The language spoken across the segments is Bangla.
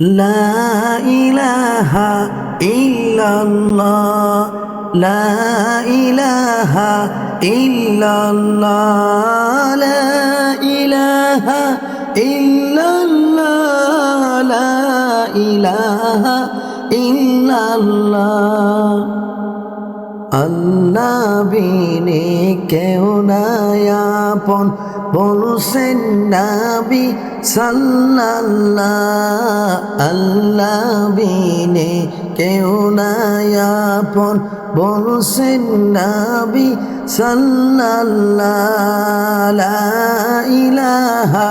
লা ইলাহা ইল্লাল্লাহ, লা ইলাহা ইল্লাল্লাহ, লা ইলাহা ইল্লাল্লাহ, লা ইলাহা ইল্লাল্লাহ। আল্লাহ বিনে কেউ না বলছেন নাবি সাল্লাল্লাহ, আল্লাহ বিনে কেউ নায়াপন বলছেন নাবি সাল্লাল্লাহ ইলাহা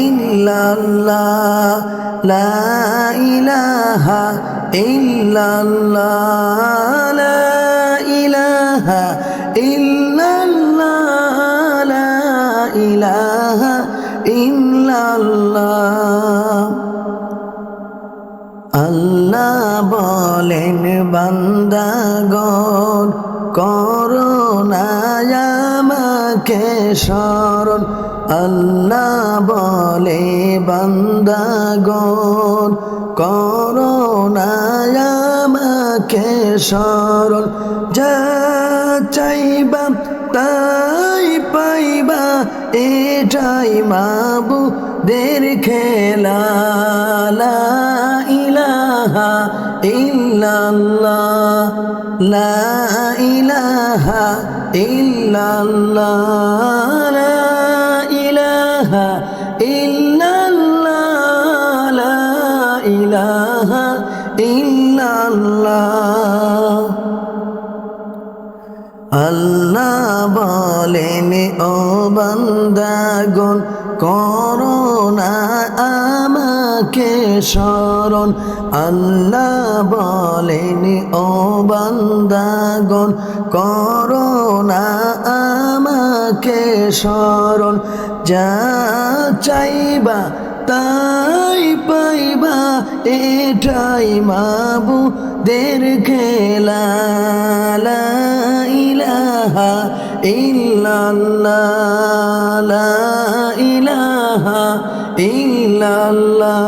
ইল্লাল্লাহ, লা ইলাহা ইল্লাল্লাহ ইলাহা আল্লাহ বলেন বান্দাগণ করোনায় আমাকে স্মরণ। আল্লাহ বলে বান্দাগণ করোনায় আমাকে স্মরণ। যা চাইবা তাই পাইবা? এটাই মাবু দের খেলা ইলাহা ইল্লাল্লাহ। লা ইলাহা ইল্লাল্লাহ। লা ইলাহা ইল্লাল্লাহ। লা ইলাহা ইল্লাল্লাহ। আল্লাহ বলেন, ও বান্দাগণ করোনা আমাকে স্মরণ। আল্লাহ বলেন, ও বান্দাগণ করোনা আমাকে স্মরণ। যা চাইবা তাই পাইবা। এটাই মাবু দের খেলা ইলাহা ইল্লাল্লাহ। ইলাহা ইল্লাল্লাহ।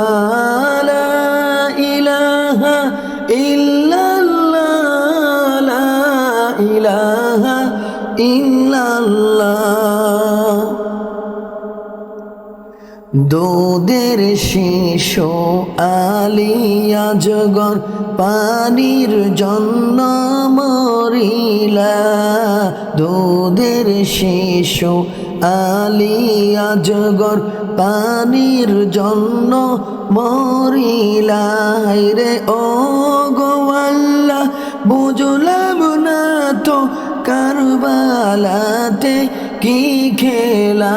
ইলাহা ইল্লাল্লাহ। ইলাহা ইল্লাল্লাহ দুধের শিশু আলিয়া জগর পানির জন্য মরিলা। দুধের শিশু আলিয়া জগর পানির জন্য মরিলা। রে, ও গোয়াল্লা বুঝলাম না তো কারবালাতে কি খেলা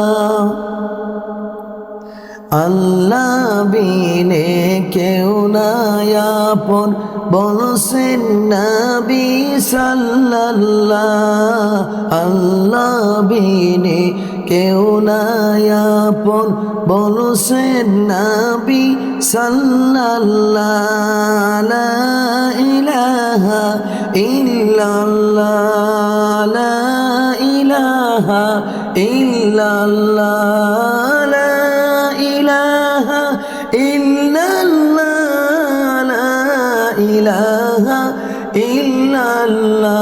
আল্লাহ বিনে কেউ নায়াপন বলছেন নবী সাল্লাল্লাহ, আল্লাহ বিনে কেউ নায়াপন বলছেন নবী সাল্লাল্লাহ ইলাহা ইল্লাল্লাহ ইলাহা ইল্লাল্লাহ। ইলাহা ইল্লাল্লাহ।